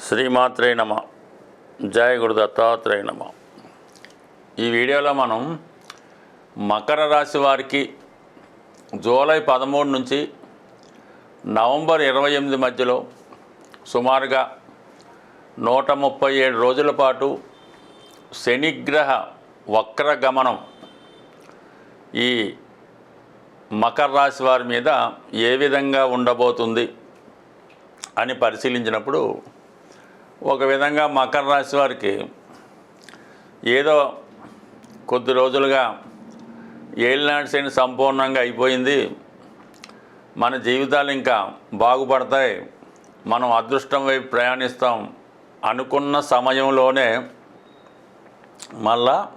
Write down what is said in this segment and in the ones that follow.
శ్రీమాత్రే నమ. జయ గురు దత్తాత్రేయ నమ. ఈ వీడియోలో మనం మకర రాశి వారికి జూలై పదమూడు నుంచి నవంబర్ ఇరవై ఎనిమిది మధ్యలో సుమారుగా నూట ముప్పై ఏడు రోజుల పాటు శనిగ్రహ వక్ర గమనం ఈ మకర రాశి వారి మీద ఏ విధంగా ఉండబోతుంది అని పరిశీలించినప్పుడు ఒక విధంగా మకర రాశి వారికి ఏదో కొద్ది రోజులుగా ఏలినాటి శని సంపూర్ణంగా అయిపోయింది. మన జీవితాలు ఇంకా బాగుపడతాయి. మనం అదృష్టం వైపు ప్రయాణిస్తాం అనుకున్న సమయంలోనే మళ్ళా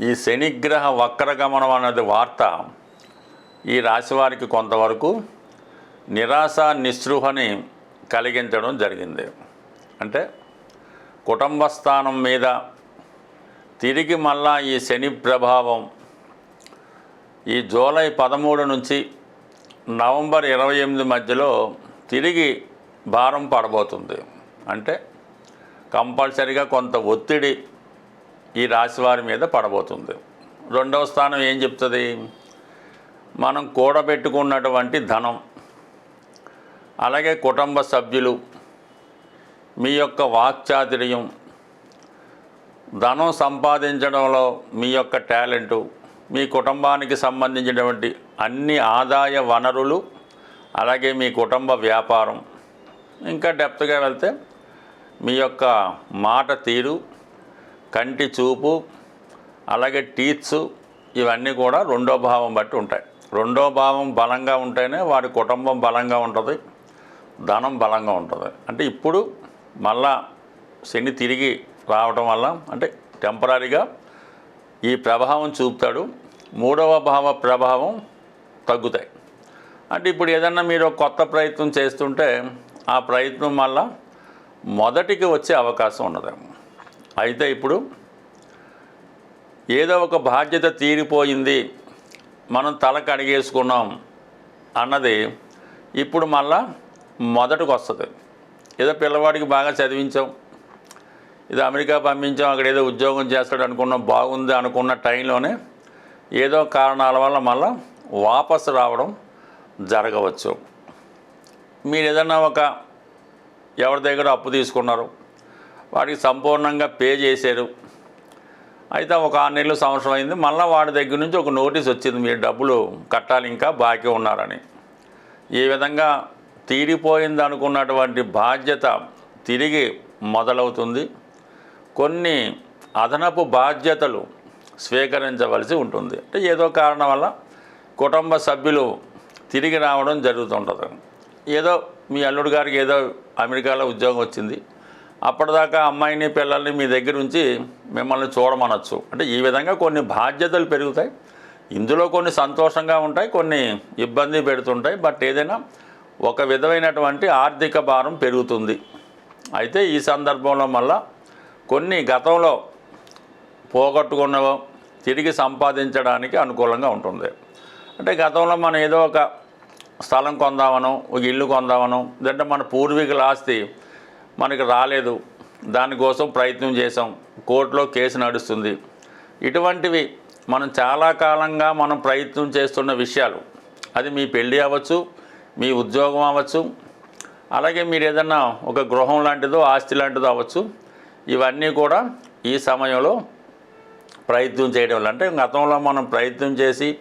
ఈ శనిగ్రహ వక్రగమనం అన్నది వార్త ఈ రాశి వారికి కొంతవరకు నిరాశ నిస్పృహని కలిగించడం జరిగింది. అంటే కుటుంబ స్థానం మీద తిరిగి మళ్ళా ఈ శని ప్రభావం ఈ జూలై పదమూడు నుంచి నవంబర్ ఇరవై ఎనిమిది మధ్యలో తిరిగి భారం పడబోతుంది. అంటే కంపల్సరిగా కొంత ఒత్తిడి ఈ రాశి వారి మీద పడబోతుంది. రెండవ స్థానం ఏం చెప్తుంది? మనం కూడబెట్టుకున్నటువంటి ధనం అలాగే కుటుంబ సభ్యులు మీ యొక్క వాక్చాతుర్యం ధనం సంపాదించడంలో మీ యొక్క టాలెంటు మీ కుటుంబానికి సంబంధించినటువంటి అన్ని ఆదాయ వనరులు అలాగే మీ కుటుంబ వ్యాపారం. ఇంకా డెప్త్గా వెళ్తే మీ యొక్క మాట తీరు కంటి చూపు అలాగే టీత్స్ ఇవన్నీ కూడా రెండో భావం బట్టి ఉంటాయి. రెండో భావం బలంగా ఉంటేనే వాడి కుటుంబం బలంగా ఉంటుంది ధనం బలంగా ఉంటుంది. అంటే ఇప్పుడు మళ్ళా శని తిరిగి రావడం వల్ల అంటే టెంపరీగా ఈ ప్రభావం చూపుతాడు. మూడవ భావ ప్రభావం తగ్గుతాయి. అంటే ఇప్పుడు ఏదన్నా మీరు కొత్త ప్రయత్నం చేస్తుంటే ఆ ప్రయత్నం వల్ల మొదటికి వచ్చే అవకాశం ఉన్నది. అయితే ఇప్పుడు ఏదో ఒక బాధ్యత తీరిపోయింది మనం తల కడిగేసుకున్నాం అన్నది ఇప్పుడు మళ్ళా మొదటికి వస్తుంది. ఏదో పిల్లవాడికి బాగా చదివించాం. ఇది అమెరికా పంపించాం అక్కడ ఏదో ఉద్యోగం చేస్తాడు అనుకున్నాం బాగుంది అనుకున్న టైంలోనే ఏదో కారణాల వల్ల మళ్ళా వాపసు రావడం జరగవచ్చు. మీరు ఏదన్నా ఒక ఎవరి దగ్గర అప్పు తీసుకున్నారు వాడికి సంపూర్ణంగా పే చేశారు అయితే ఒక ఆరు నెలలు సంవత్సరం అయింది. మళ్ళీ వాడి దగ్గర నుంచి ఒక నోటీస్ వచ్చింది మీరు డబ్బులు కట్టాలి ఇంకా బాకీ ఉన్నారని. ఈ విధంగా తీరిపోయింది అనుకున్నటువంటి బాధ్యత తిరిగి మొదలవుతుంది. కొన్ని అదనపు బాధ్యతలు స్వీకరించవలసి ఉంటుంది. అంటే ఏదో కారణం వల్ల కుటుంబ సభ్యులు తిరిగి రావడం జరుగుతుంటుంది. ఏదో మీ అల్లుడు గారికి ఏదో అమెరికాలో ఉద్యోగం వచ్చింది. అప్పటిదాకా అమ్మాయిని పిల్లల్ని మీ దగ్గర ఉంచి మిమ్మల్ని చూడమనొచ్చు. అంటే ఈ విధంగా కొన్ని బాధ్యతలు పెరుగుతాయి. ఇందులో కొన్ని సంతోషంగా ఉంటాయి కొన్ని ఇబ్బంది పెడుతుంటాయి. బట్ ఏదైనా ఒక విధమైనటువంటి ఆర్థిక భారం పెరుగుతుంది. అయితే ఈ సందర్భంలో మళ్ళా కొన్ని గతంలో పోగొట్టుకున్నవో తిరిగి సంపాదించడానికి అనుకూలంగా ఉంటుంది. అంటే గతంలో మనం ఏదో ఒక స్థలం కొందామనో ఒక ఇల్లు కొందామనో లేదంటే మన పూర్వీకుల ఆస్తి మనకి రాలేదు. దానికోసం ప్రయత్నం చేసాం కోర్టులో కేసు నడుస్తుంది. ఇటువంటివి మనం చాలా కాలంగా మనం ప్రయత్నం చేస్తున్న విషయాలు. అది మీ పెళ్ళి అవ్వచ్చు మీ ఉద్యోగం అవ్వచ్చు అలాగే మీరు ఏదన్నా ఒక గృహం లాంటిదో ఆస్తి లాంటిదో అవ్వచ్చు. ఇవన్నీ కూడా ఈ సమయంలో ప్రయత్నం చేయడం వల్ల. అంటే గతంలో మనం ప్రయత్నం చేసి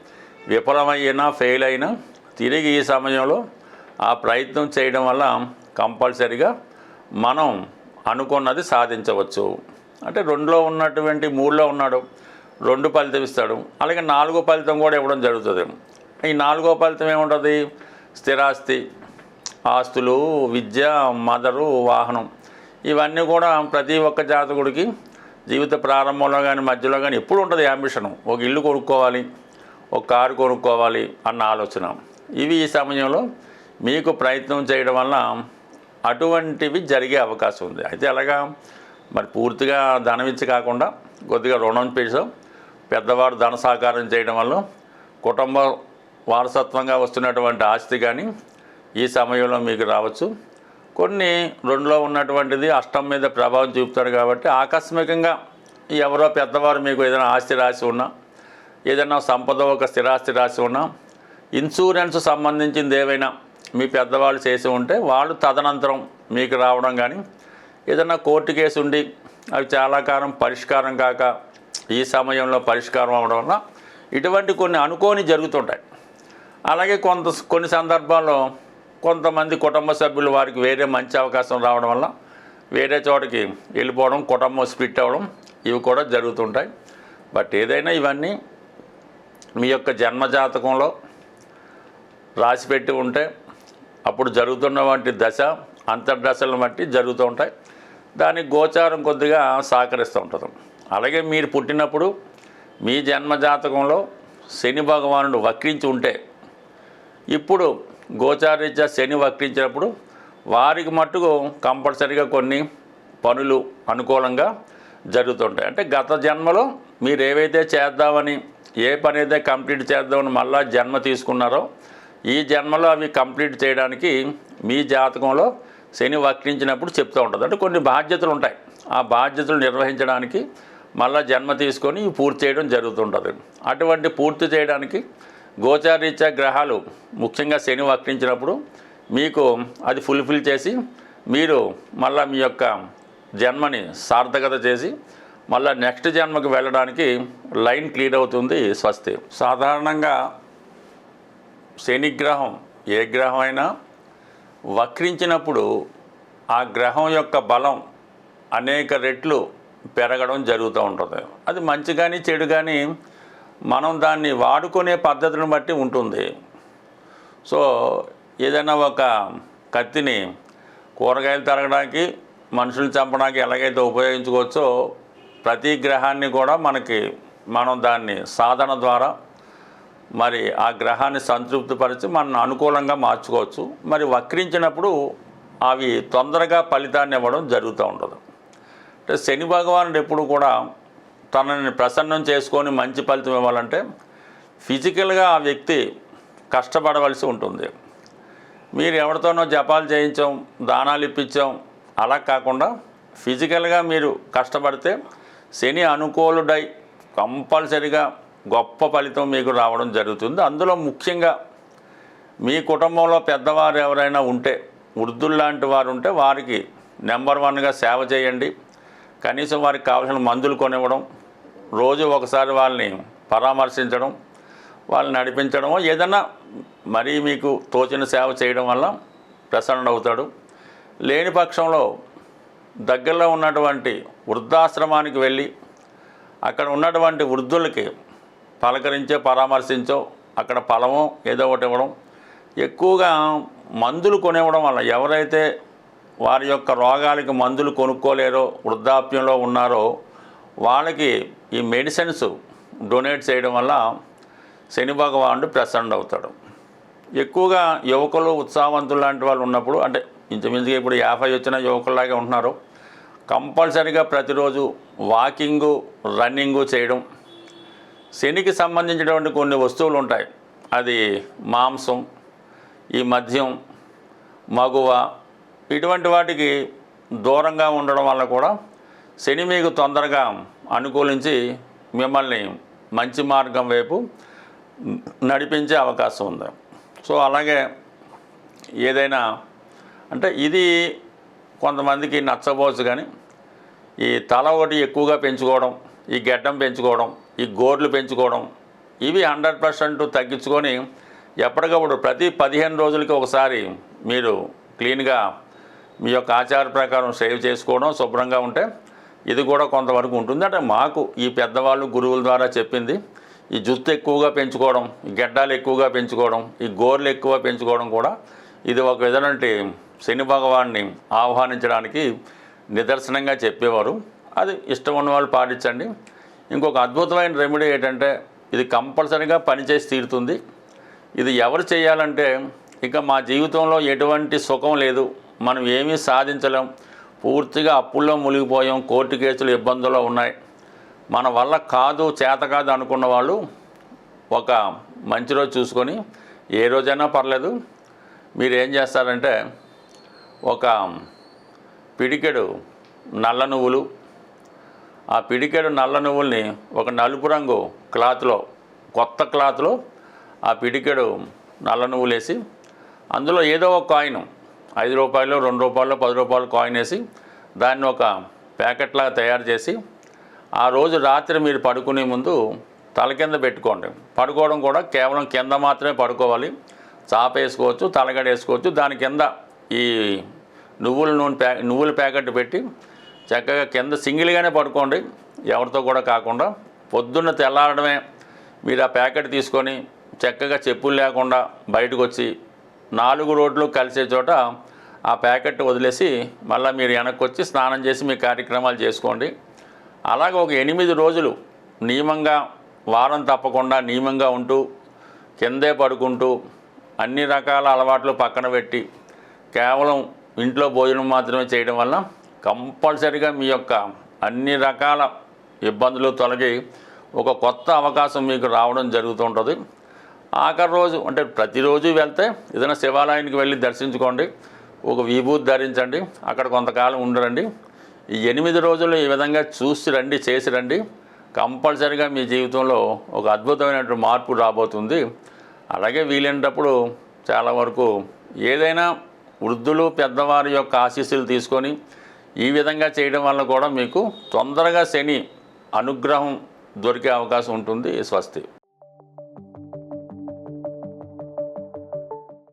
విఫలమైనా ఫెయిల్ అయినా తిరిగి ఈ సమయంలో ఆ ప్రయత్నం చేయడం వల్ల కంపల్సరిగా మనం అనుకున్నది సాధించవచ్చు. అంటే రెండులో ఉన్నటువంటి మూడులో ఉన్నాడు రెండు ఫలితం ఇస్తాడు అలాగే నాలుగో ఫలితం కూడా ఇవ్వడం జరుగుతుంది. ఈ నాలుగో ఫలితం ఏముంటుంది? స్థిరాస్తి ఆస్తులు విద్య మదరు వాహనం. ఇవన్నీ కూడా ప్రతి ఒక్క జాతకుడికి జీవిత ప్రారంభంలో కానీ మధ్యలో కానీ ఎప్పుడు ఉంటుంది అంబిషన్. ఒక ఇల్లు కొనుక్కోవాలి ఒక కారు కొనుక్కోవాలి అన్న ఆలోచన. ఇవి ఈ సమయంలో మీకు ప్రయత్నం చేయడం వల్ల అటువంటివి జరిగే అవకాశం ఉంది. అయితే అలాగా మరి పూర్తిగా ధనం ఇచ్చి కాకుండా కొద్దిగా రుణం పేసాం పెద్దవారు ధన సహకారం చేయడం వల్ల కుటుంబ వారసత్వంగా వస్తున్నటువంటి ఆస్తి కానీ ఈ సమయంలో మీకు రావచ్చు. కొన్ని రెండులో ఉన్నటువంటిది అష్టం మీద ప్రభావం చూపుతాడు కాబట్టి ఆకస్మికంగా ఎవరో పెద్దవారు మీకు ఏదైనా ఆస్తి రాసి ఉన్నా ఏదైనా సంపద ఒక స్థిరాస్తి రాసి ఉన్నా ఇన్సూరెన్స్ సంబంధించింది ఏవైనా మీ పెద్దవాళ్ళు చేసి ఉంటే వాళ్ళు తదనంతరం మీకు రావడం కానీ ఏదైనా కోర్టు కేసు ఉండి అవి చాలా కాలం పరిష్కారం కాక ఈ సమయంలో పరిష్కారం అవడం వల్ల ఇటువంటి కొన్ని అనుకోని జరుగుతుంటాయి. అలాగే కొంత కొన్ని సందర్భాల్లో కొంతమంది కుటుంబ సభ్యులు వారికి వేరే మంచి అవకాశం రావడం వల్ల వేరే చోటకి వెళ్ళిపోవడం కుటుంబం స్ప్లిట్ అవ్వడం ఇవి కూడా జరుగుతుంటాయి. బట్ ఏదైనా ఇవన్నీ మీ యొక్క జన్మజాతకంలో రాసిపెట్టి ఉంటే అప్పుడు జరుగుతున్న వంటి దశ అంతర్దశలను బట్టి జరుగుతూ ఉంటాయి. దానికి గోచారం కొద్దిగా సహకరిస్తూ ఉంటుంది. అలాగే మీరు పుట్టినప్పుడు మీ జన్మజాతకంలో శని భగవానుడు వక్రించి ఉంటే ఇప్పుడు గోచారీత్యా శని వక్రించినప్పుడు వారికి మట్టుకు కంపల్సరిగా కొన్ని పనులు అనుకూలంగా జరుగుతుంటాయి. అంటే గత జన్మలో మీరు ఏవైతే చేద్దామని ఏ పని అయితే కంప్లీట్ చేద్దామని మళ్ళా జన్మ తీసుకున్నారో ఈ జన్మలో అవి కంప్లీట్ చేయడానికి మీ జాతకంలో శని వక్రించినప్పుడు చెప్తూ ఉంటుంది. అంటే కొన్ని బాధ్యతలు ఉంటాయి. ఆ బాధ్యతలు నిర్వహించడానికి మళ్ళా జన్మ తీసుకొని ఇవి పూర్తి చేయడం జరుగుతుంటుంది. అటువంటి పూర్తి చేయడానికి గోచారీత్యా గ్రహాలు ముఖ్యంగా శని వక్రించినప్పుడు మీకు అది ఫుల్ఫిల్ చేసి మీరు మళ్ళీ మీ యొక్క జన్మని సార్థకత చేసి మళ్ళీ నెక్స్ట్ జన్మకు వెళ్ళడానికి లైన్ క్లియర్ అవుతుంది స్వస్తి. సాధారణంగా శనిగ్రహం ఏ గ్రహం అయినా వక్రించినప్పుడు ఆ గ్రహం యొక్క బలం అనేక రెట్లు పెరగడం జరుగుతూ ఉంటుంది. అది మంచి కానీ చెడు కానీ మనం దాన్ని వాడుకునే పద్ధతిని బట్టి ఉంటుంది. సో ఏదైనా ఒక కత్తిని కూరగాయలు తరగడానికి మనుషులు చంపడానికి ఎలాగైతే ఉపయోగించుకోవచ్చో ప్రతి గ్రహాన్ని కూడా మనకి మనం దాన్ని సాధన ద్వారా మరి ఆ గ్రహాన్ని సంతృప్తిపరిచి మనం అనుకూలంగా మార్చుకోవచ్చు. మరి వక్రించినప్పుడు అవి తొందరగా ఫలితాన్ని ఇవ్వడం జరుగుతూ ఉండదు. అంటే శని భగవానుడు ఎప్పుడు కూడా తనని ప్రసన్నం చేసుకొని మంచి ఫలితం ఇవ్వాలంటే ఫిజికల్గా ఆ వ్యక్తి కష్టపడవలసి ఉంటుంది. మీరు ఎవరితోనో జపాలు చేయించాం దానాలు ఇప్పించాం అలా కాకుండా ఫిజికల్గా మీరు కష్టపడితే శని అనుకూలుడై కంపల్సరిగా గొప్ప ఫలితం మీకు రావడం జరుగుతుంది. అందులో ముఖ్యంగా మీ కుటుంబంలో పెద్దవారు ఎవరైనా ఉంటే వృద్ధుల్లాంటి వారు ఉంటే వారికి నెంబర్ వన్గా సేవ చేయండి. కనీసం వారికి కావాల్సిన మందులు కొనివ్వడం రోజు ఒకసారి వాళ్ళని పరామర్శించడం వాళ్ళని నడిపించడం ఏదైనా మరీ మీకు తోచిన సేవ చేయడం వల్ల ప్రసన్న అవుతాడు. లేని పక్షంలో దగ్గరలో ఉన్నటువంటి వృద్ధాశ్రమానికి వెళ్ళి అక్కడ ఉన్నటువంటి వృద్ధులకి పలకరించో పరామర్శించో అక్కడ ఫలమో ఏదో ఒకటి ఇవ్వడం. ఎక్కువగా మందులు కొనివ్వడం వల్ల ఎవరైతే వారి యొక్క రోగాలకి మందులు కొనుక్కోలేరో వృద్ధాప్యంలో ఉన్నారో వాళ్ళకి ఈ మెడిసిన్స్ డొనేట్ చేయడం వల్ల శని భగవానుడు ప్రసన్న అవుతాడు ఎక్కువగా యువకులు ఉత్సాహవంతులు లాంటి వాళ్ళు ఉన్నప్పుడు అంటే ఇంచుమించుగా ఇప్పుడు యాభై వచ్చిన యువకుల్లాగే ఉంటున్నారు. కంపల్సరీగా ప్రతిరోజు వాకింగు రన్నింగు చేయడం. శనికి సంబంధించినటువంటి కొన్ని వస్తువులు ఉంటాయి. అది మాంసం ఈ మద్యం మగువ ఇటువంటి వాటికి దూరంగా ఉండడం వల్ల కూడా శని మీకు తొందరగా అనుకూలించి మిమ్మల్ని మంచి మార్గం వైపు నడిపించే అవకాశం ఉంది. సో అలాగే ఏదైనా అంటే ఇది కొంతమందికి నచ్చబోచ్చు కానీ ఈ తల ఒకటి ఎక్కువగా పెంచుకోవడం ఈ గడ్డం పెంచుకోవడం ఈ గోర్లు పెంచుకోవడం ఇవి హండ్రెడ్ పర్సెంట్ తగ్గించుకొని ఎప్పటికప్పుడు ప్రతి పదిహేను రోజులకి ఒకసారి మీరు క్లీన్గా మీ యొక్క ఆచార ప్రకారం సేవ్ చేసుకోవడం శుభ్రంగా ఉంటే ఇది కూడా కొంతవరకు ఉంటుంది. అంటే మాకు ఈ పెద్దవాళ్ళు గురువుల ద్వారా చెప్పింది ఈ జుత్తు ఎక్కువగా పెంచుకోవడం ఈ ఎక్కువగా పెంచుకోవడం ఈ గోర్లు ఎక్కువ పెంచుకోవడం కూడా ఇది ఒక విధమైనటువంటి శని భగవాన్ని ఆహ్వానించడానికి నిదర్శనంగా చెప్పేవారు. అది ఇష్టం ఉన్న వాళ్ళు పాటించండి. ఇంకొక అద్భుతమైన రెమెడీ ఏంటంటే ఇది కంపల్సరీగా పనిచేసి తీరుతుంది. ఇది ఎవరు చేయాలంటే ఇక మా జీవితంలో ఎటువంటి సుఖం లేదు. మనం ఏమీ సాధించలేం. పూర్తిగా అప్పుల్లో మునిగిపోయాం. కోర్టు కేసులు ఇబ్బందుల్లో ఉన్నాయి. మన వల్ల కాదు చేత కాదు అనుకున్న వాళ్ళు ఒక మంచి రోజు చూసుకొని ఏ రోజైనా పర్లేదు. మీరు ఏం చేస్తారంటే ఒక పిడికెడు నల్ల నువ్వులు ఆ పిడికెడు నల్ల నువ్వుల్ని ఒక నలుపు రంగు క్లాత్లో కొత్త క్లాత్లో ఆ పిడికెడు నల్ల నువ్వులు వేసి అందులో ఏదో ఒక కాయిన్ ఐదు రూపాయలు రెండు రూపాయలు పది రూపాయలు కాయిన్ వేసి దాన్ని ఒక ప్యాకెట్లాగా తయారు చేసి ఆ రోజు రాత్రి మీరు పడుకునే ముందు తల కింద పెట్టుకోండి. పడుకోవడం కూడా కేవలం కింద మాత్రమే పడుకోవాలి. చాప వేసుకోవచ్చు తలగడ వేసుకోవచ్చు దాని కింద ఈ నువ్వుల నూనె ప్యా నువ్వుల ప్యాకెట్ పెట్టి చక్కగా కింద సింగిల్గానే పడుకోండి. ఎవరితో కూడా కాకుండా పొద్దున్న తెల్లారడమే మీరు ఆ ప్యాకెట్ తీసుకొని చక్కగా చెప్పులు లేకుండా బయటకు వచ్చి నాలుగు రోడ్లు కలిసే చోట ఆ ప్యాకెట్ వదిలేసి మళ్ళీ మీరు వెనక్కి వచ్చి స్నానం చేసి మీ కార్యక్రమాలు చేసుకోండి. అలాగే ఒక ఎనిమిది రోజులు నియమంగా వారం తప్పకుండా నియమంగా ఉంటూ కిందే పడుకుంటూ అన్ని రకాల అలవాట్లు పక్కన పెట్టి కేవలం ఇంట్లో భోజనం మాత్రమే చేయడం వల్ల కంపల్సరిగా మీ యొక్క అన్ని రకాల ఇబ్బందులు తొలగి ఒక కొత్త అవకాశం మీకు రావడం జరుగుతుంటుంది. ఆఖరి రోజు అంటే ప్రతిరోజు వెళ్తే ఏదైనా శివాలయానికి వెళ్ళి దర్శించుకోండి. ఒక విభూతి ధరించండి. అక్కడ కొంతకాలం ఉండరండి. ఈ ఎనిమిది రోజులు ఈ విధంగా చూసి రండి చేసి రండి. కంపల్సరిగా మీ జీవితంలో ఒక అద్భుతమైనటువంటి మార్పు రాబోతుంది. అలాగే వీలైనప్పుడు చాలా వరకు ఏదైనా వృద్ధులు పెద్దవారి యొక్క ఆశీస్సులు తీసుకొని ఈ విధంగా చేయడం వల్ల కూడా మీకు తొందరగా శని అనుగ్రహం దొరికే అవకాశం ఉంటుంది స్వస్తి.